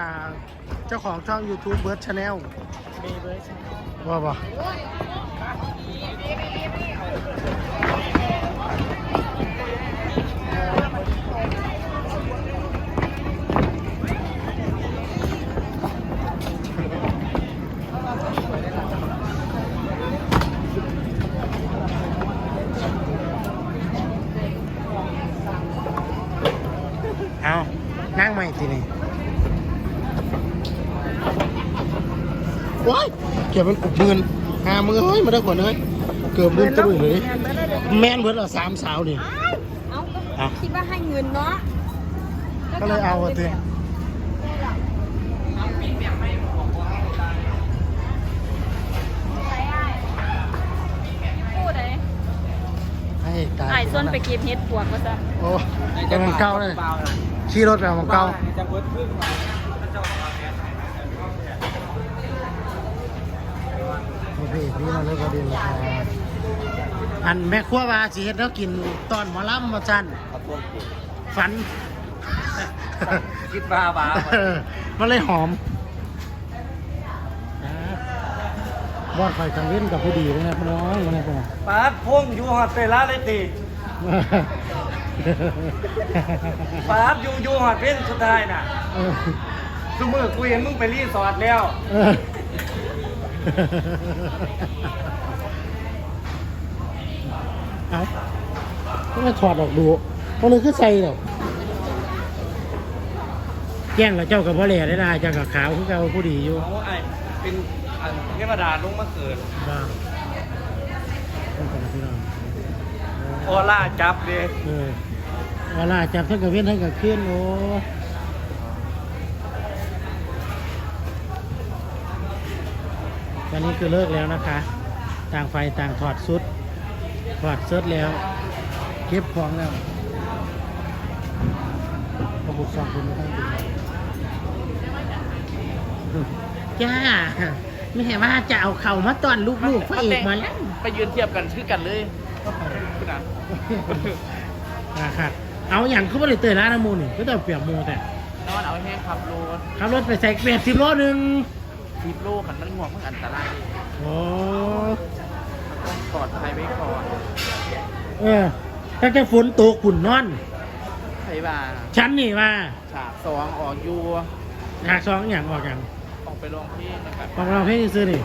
เรื่องแล้วอันนี้อ่าเจ้าของช่อง YouTube เบิร์ดชาแนลมีเบอร์ใช่ไหมว่าบ่เอานั่งใหม่ทีนี้ ว้ายเก็บมันกุบมือนหามือเฮ้ยมาได้ก่อนเลยเกือบลืมตะลุยเลย แม่นเบิร์ดเอาสามสาวนี่ เอาเอาคิดว่าให้เงินเนาะก็เลยเอาอะทีพูดเลยให้ตายไอ้ส้นไปเก็บเห็ดปวกมาซะโอ้กำลังเก้าเลยขี่รถไปเอาของเก้าจะเบิร์ดพึ่งมา โอเค พี่เราเลยพอดีเลยครับอันแม่ครัวว่าสิเฮ็ดแล้วกินตอนหมอลำมาจันขอโทษฝัน คิดบ้าบ้าเออมันเลยหอมวอดไฟกังเว้นกับผู้ดีเลยนะพี่น้องมาเนี่ยพ่อปาดพ่วงอยู่หอดเตล่าเลยตีปาดอยู่อยู่หอดเพ่นสุดท้ายน่ะ เออ ทุกมือกูเห็นมึงไปรีสอร์ทแล้ว เออ เอาก็ไม่ถอดออกดูเพราะเลยคือใส่หรอกแย่งแล้วเจ้ากับพ่อเหล่ได้ละเจ้ากับขาวคือเก่าผู้ดีอยู่เขาไอ้เป็นอันเทวดาลงมาเกิดบ้าต้องกันพี่น้องออร่าจับเด้เออเวลาจับทั้งกับเว้นทั้งกับขึ้นโอ้ นนี้คือเลิกแล้วนะคะ ต่างไฟต่างถอดสุด ถอดเซิร์แล้ว เก็บของแล้วกระบุกสองคุณไม่ต้องดูจ้าไม่เห็นว่าจะเอาเข่ามาตอนลูกๆพระเอกมาแล้วไปยืนเทียบกันชื่อกันเลยคุณอะนะครับเอาอย่างคือบ่ได้เตยร้านน้ำมูลนี่ก็ต้องเปรียบหมูแต่นอนเอาแห้งขับรถขับรถไปใส่แปดสิบโลหนึ่ง ทีบโลขันมันห่วงมันอันตรายโอ้ต้องปลอดภัยไว้ก่อนเออถ้าจะฝนตกฝุ่นนอนไทยบ้าฉันนี่ว่าฉากสองออกอยูอยากสองอย่างออกอย่างออกไปลองเพลงนะครับของเราเพลงซื้อนี่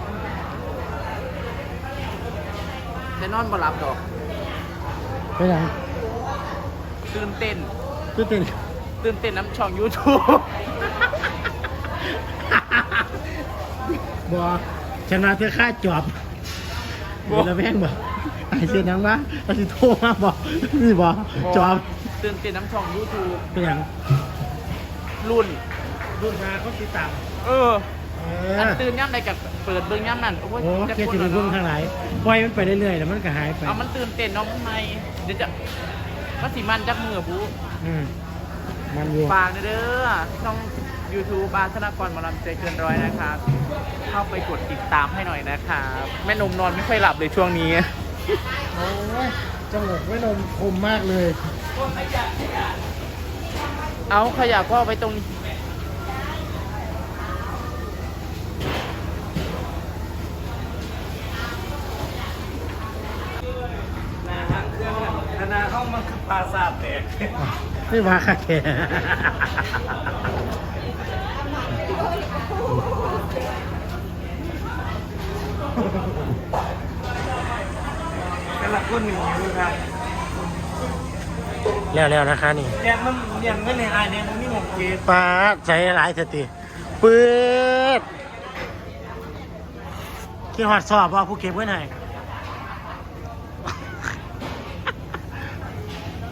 แต่นอนบ่หลับดอกไปไหนตื่นเต้นตื่นเต้นตื่นเต้นน้ำช่องยูทู บบอฉันมาเธอค่าจอบบ่ เดี๋ยวเราแพงบอกไอ้เสียนังวะเราสิโทรมาบอกนี่บอกจอบตื่นเต้นน้ำช่องยูทูบเป็นอย่างรุ่น รุ่นมาเขาติดตามเออเออันอตื่นย่ำใดกับเปิดเบิ้งย่ำนั่นโอ้ยโอ้จะเกียรพูติดเป็นแล้วเบื้องข้างหลายปล่อยมันไปเรื่อยๆแล้วมันก็หายไปเอามันตื่นเต้นเน้องมันไม่เดี๋ยวจะมันสิมันจักมือบูอืมมันอยู่ฝากเด้อช่อง YouTube บาสนากรหมอลำใจเกินร้อยนะครับ เข้าไปกดติดตามให้หน่อยนะครับแม่นมนอนไม่ค่อยหลับเลยช่วงนี้ โอ้ยจมูกไม่นมคมมากเลย เอาขยะก็เอาไปตรงนี้นาทางเครื่องนานาเข้ามาคือปลาซาบแตกนี่มาค่ แกกระลักคนหนึ่งอยู่ครับแล้วแล้วนะคะนี่แกมันเรียนเงินในอายเนี่ยมันมีหกเกตปลาใจหลายสติปืดคิดหอดสอบว่าผู้เก็บไว้ไหน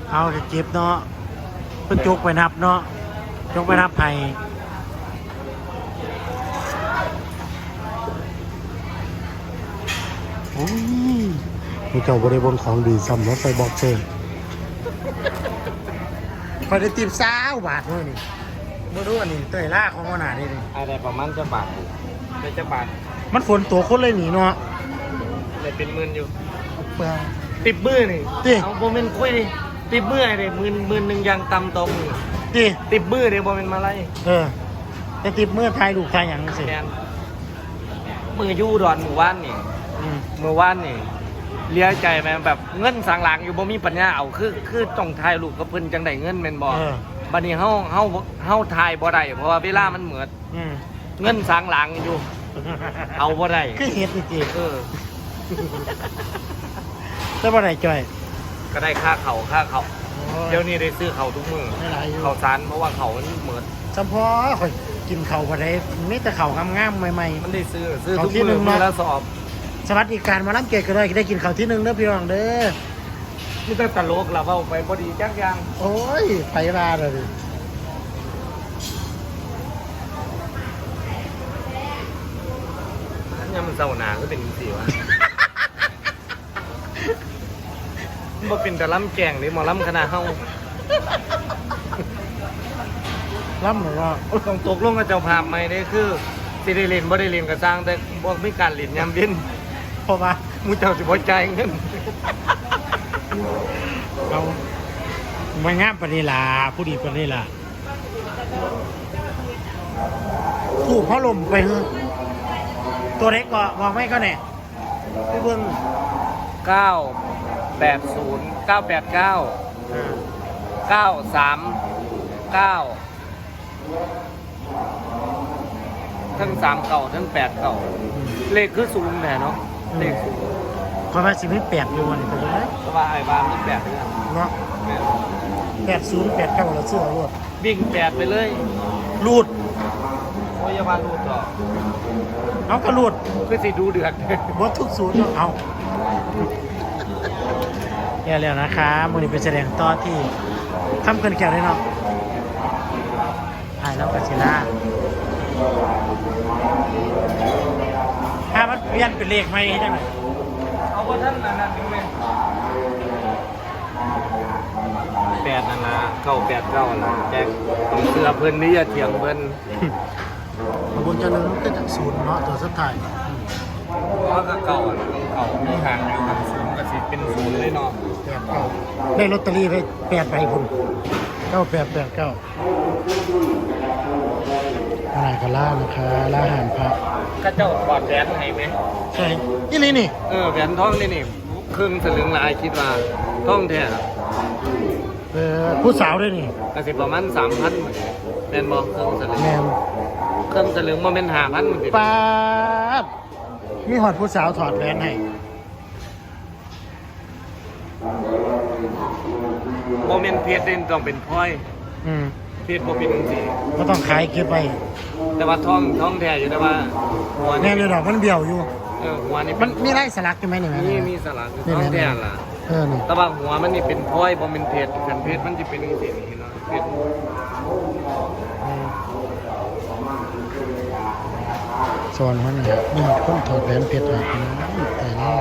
เอาจะเก็บเนาะเพิ่นจกไปนับเนาะจกไปนับไผ่โอ้ย มีเจ้าบริบนของดีซ้ำรถไฟบอกเชิญคอยได้ติบสาวบาทเมื่อนี่เมื่อรู้อันนี้เตยล่าของขนาดนี้นี่อะไรประมาณจะบาทเลยจะบาทมันฝนตัวคนเลยหนีเนาะเลยเป็นหมื่นอยู่เปลืองติบมือนี่ติเอาโมเมนต์คุยดิติบมือไอ้เด็หมื่นหมื่นหนึ่งยังตำตรงนี่โดิติบมือเดี๋ยวบอเป็นมาไล่เออแต่ติดมือทายลูกทายหยังสิแมนมืออยู่ดอนหมู่บ้านนี่อืม เมื่อวานนี่เลี้ยใจแม่แบบเงินสังหลังอยู่บ่มีปัญญาเอาคือคือต้องถ่ายรูปกับเพิ่นจังได้เงินแม่นบ่เออ บัดนี้เฮาเฮาเฮาถ่ายบ่ได้เพราะว่าเวลามันเหมือดอืมเงินสังหลังอยู่ เอาบ่ได้คือเฮ็ดจริงเออ ๆแต่บ่ได้จ่อยก็ได้ค่าเขาค่าเขาเดี๋เดี๋ยยววนี้ได้ซื้อเขาทุกมื้อไม่หลายอยู่เขาซานเพราะว่าเขามันเหมือดจำพอข่อยกินข้าวบ่ได้มีแต่ข้าวงามๆใหม่ มันได้ซื้อซื้อเขาทุกที่หนึ่มื้องเนาะมื้อละสอบๆ สวัสดิการมาลํเกตก็ได้ได้กินข้าวที่หนึงเด้อพี่น้องเด้อนี่แต่ตลกล่ะเว้าไปบ่ดีจักอย่างโอ้ยไปมาเลยดิอันยามมันเศร้าหนาก็เป็นจังซี่วะมันบ่เป็นแต่ล้ำแกงนี่หมอล้ำคณะเฮาล่ำหรือว่าต้องตกลงกับเจ้าภาพใหม่เด้คือสิได้เล่นบ่ได้เล่นก็สร้างแต่บ่มีการเล่นยามเย็น พราะว่ามูเจ้าสิบ่จ่ยเงินเขาไม่งามปานนี้ล่ะผู้ดีปานนี้ล่ะถูกพ่อลมไปเะตัวเล็กกว่ามองไม่ก็แน่พี่เบิ้งเก้าแปดศูนย์เก้าแปดเก้าเก้าสามเก้าทั้งสามเก่าทั้งแปดเก่าเลขคือศูนย์แน่เนาะ เลขศูนย์เพราะว่าสิไม่แปดอยู่วันนี้ไปเลยแต่ว่าไอ้บ้านมันแปดเด้อเนาะแปดศูนย์แปดเก้าเราเสื้อรวดวิ่งแปดไปเลยรูดโอ้ยอย่าว่ารูดต่อเอากระรูดคือสิดูเดือดบดทุกศูนย์เนาะเอาแย่แล้วนะคะมือนี้ไปแสดงต่อที่ทำเกินแก้วได้เนาะถ่ายแล้วกัชิล่าถ้ามัน เปลี่ยนเป็นเลขไหมจังไหนเอาบ่ท่านอันนั้นดูแม่แปดนั่นล่ะเก้าแปดเก้าล่ะแจ็คต้องเสือเพิ่นนี่อย่าเถียงเพิ่นขบวนเจริญมันก็จากศูนย์เนาะตัวสุดท้ายเพราะก็เก่าอะเก่ามีห่างอยู่กับศูนย์กับสิเป็นศูนย์เลยเนาะแปดเก้าได้ลอตเตอรี่ไปแปดใบคุณเก้าแปดแปดเก้า อะไรกันล่านะคะล่าอาหารพระก็เจ้าถอดแหวนให้ไหมใช่ยี่นี่นี่ เออแหวนทองนี่นี่ครึ่งสลึงหลายคิดว่าทองแท้เออผู้สาวด้วยนี่ก็สิประมาณ3,000แม่นบ่เครื่องสลึงแมนเครื่องสลึงบ่แม่น5,000มันสิป๊าบมีหอดผู้สาวถอดแหวนให้บ่แม่นเพชรเด่นต้องเป็นพลอย อืม เพชรบ่เป็นจังซี่ก็ต้องขายเก็บไปแต่ว่าทองทองแท้อยู่แต่ว่าหัวแน่นี่เลยดอกมันเบี้ยวอยู่ เออหัวนี่มันมีไล่สลักใช่ไหมนี่แม่มีมีสลักนี่ทองแม่แท้ล่ะ เออนี่แต่ว่าหัวมันนี่เป็นพลอยบ่เป็นเพชรกันเพชรมันสิเป็นจังซี่นี่เนาะเพชรเออสอนมันนี่มีหอดคนถอดแหวนเพชรให้แต่แล้ว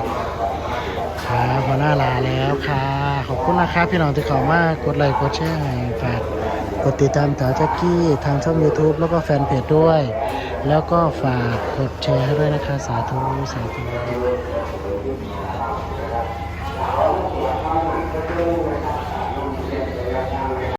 ค่ะพอหน้าลาแล้วค่ะ ขอบคุณนะครับพี่น้องที่เข้ามากดไลค์กดแชร์ให้ฝาก กดติดตามสาวแจ็กกี้ทางช่อง YouTube แล้วก็แฟนเพจด้วย แล้วก็ฝากกดแชร์ให้ด้วยนะคะ สาธุ สาธุ